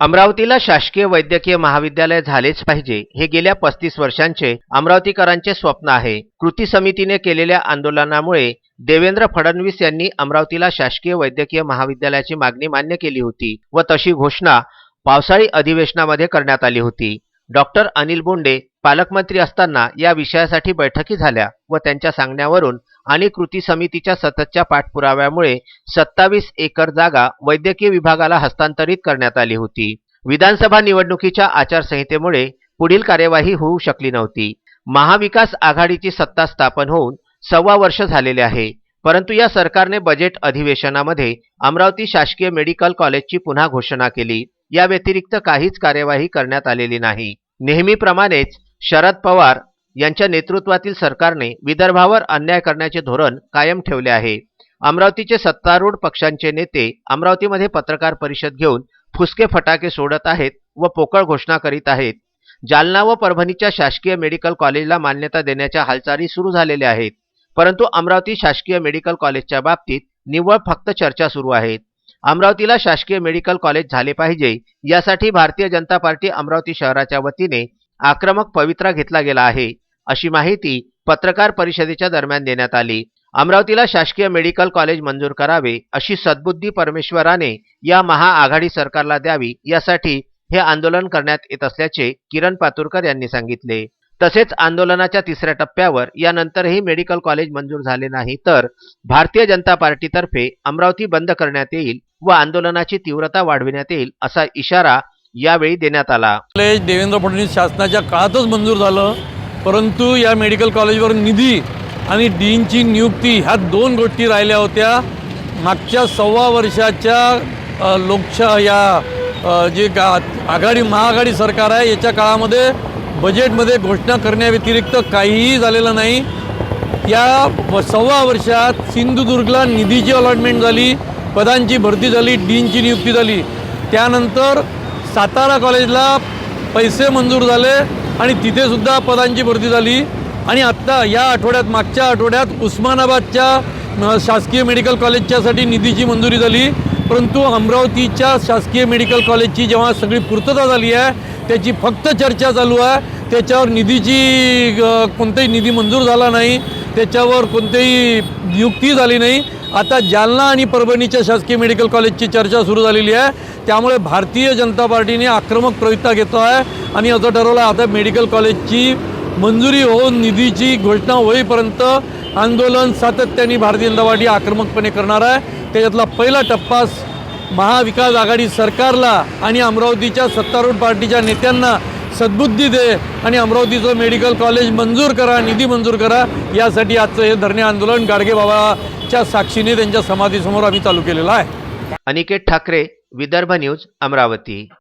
अमरावतीला शासकीय वैद्यकीय महाविद्यालय झालेच पाहिजे हे गेल्या पस्तीस वर्षांचे अमरावतीकरांचे स्वप्न आहे. कृती समितीने केलेल्या आंदोलनामुळे देवेंद्र फडणवीस यांनी अमरावतीला शासकीय वैद्यकीय महाविद्यालयाची मागणी मान्य केली होती व तशी घोषणा पावसाळी अधिवेशनामध्ये करण्यात आली होती. डॉक्टर अनिल बोंडे पालकमंत्री असताना या विषयासाठी बैठकी झाल्या व त्यांच्या सांगण्यावरून आणि कृती समितीच्या सततच्या पाठपुराव्यामुळे सत्तावीस एकर जागा वैद्यकीय विभागाला हस्तांतरित करण्यात आली होती. विधानसभा निवडणुकीच्या आचारसंहितेमुळे पुढील कार्यवाही होऊ शकली नव्हती. महाविकास आघाडीची सत्ता स्थापन होऊन सव्वा वर्ष झालेले आहे. परंतु या सरकारने बजेट अधिवेशनामध्ये अमरावती शासकीय मेडिकल कॉलेजची पुन्हा घोषणा केली. या व्यतिरिक्त काहीच कार्यवाही करण्यात आलेली नाही. नेहमीप्रमाणेच शरद पवार यांच्या नेतृत्वातील सरकारने विदर्भावर अन्याय करण्याचे धोरण कायम ठेवले आहे. अमरावतीचे सत्तारूढ पक्षांचे नेते अमरावतीमध्ये पत्रकार परिषद घेऊन फुसके फटाके सोडत आहेत व पोकळ घोषणा करीत आहेत. जालना व परभणीच्या शासकीय मेडिकल कॉलेजला मान्यता देण्याच्या हालचाली सुरू झालेल्या आहेत. परंतु अमरावती शासकीय मेडिकल कॉलेजच्या बाबतीत निव्वळ फक्त चर्चा सुरू आहेत. अमरावतीला शासकीय मेडिकल कॉलेज झाले पाहिजे. यासाठी भारतीय जनता पार्टी अमरावती शहराच्या वतीने आक्रमक पवित्रा घेतला गेला आहे. अशी माहिती पत्रकार परिषदेच्या दरम्यान देण्यात आली. अमरावतीला शासकीय मेडिकल कॉलेज मंजूर करावे अशी सद्बुद्धी परमेश्वराने या महाआघाडी सरकारला द्यावी यासाठी हे आंदोलन करण्यात येत असल्याचे किरण पातुरकर यांनी सांगितले. तसेच आंदोलनाच्या तिसऱ्या टप्प्यावर यानंतरही मेडिकल कॉलेज मंजूर झाले नाही तर भारतीय जनता पार्टीतर्फे अमरावती बंद करण्यात येईल व आंदोलनाची तीव्रता वाढविण्यात येईल असा इशारा यावेळी देण्यात आला. कॉलेज देवेंद्र फडणवीस शासनाच्या काळातच मंजूर झालं परंतु या मेडिकल कॉलेजवर निधी आणि डीनची नियुक्ती ह्या दोन गोष्टी राहिल्या होत्या. मागच्या सव्वा वर्षाच्या लोकशा या जे गा आघाडी महाआघाडी सरकार आहे याच्या काळामध्ये बजेटमध्ये घोषणा करण्याव्यतिरिक्त काहीही झालेलं नाही. या सव्वा वर्षात सिंधुदुर्गला निधीची अलॉटमेंट झाली. पदांची भरती झाली डीनची नियुक्ती झाली. त्यानंतर सातारा कॉलेजला पैसे मंजूर झाले आणि तिथेसुद्धा पदांची भरती झाली. आणि आत्ता या आठवड्यात मागच्या आठवड्यात उस्मानाबादच्या शासकीय मेडिकल कॉलेजच्यासाठी निधीची मंजुरी झाली. परंतु अमरावतीच्या शासकीय मेडिकल कॉलेजची जेव्हा सगळी पूर्तता झाली आहे त्याची फक्त चर्चा चालू आहे. त्याच्यावर निधीची कोणताही निधी मंजूर झाला नाही. त्याच्यावर कोणतीही नियुक्ती झाली नाही. आता जालना आणि परभणीच्या शासकीय मेडिकल कॉलेजची चर्चा सुरू झालेली आहे. त्यामुळे भारतीय जनता पार्टीने आक्रमक प्रवृत्ता घेतो आहे आणि असं ठरवलं आहे. आता मेडिकल कॉलेजची मंजुरी होऊन निधीची घोषणा होईपर्यंत आंदोलन सातत्याने भारतीय जनता पार्टी आक्रमकपणे करणार आहे. त्याच्यातला पहिला टप्पा महाविकास आघाडी सरकारला आणि अमरावतीच्या सत्तारूढ पार्टीच्या नेत्यांना सद्बुद्धी दे आणि अमरावतीचं मेडिकल कॉलेज मंजूर करा निधी मंजूर करा. यासाठी आजचं हे धरणे आंदोलन गाडगे बाबाच्या साक्षीने त्यांच्या समाधीसमोर आम्ही चालू केलेलं आहे. अनिकेत ठाकरे विदर्भ न्यूज अमरावती.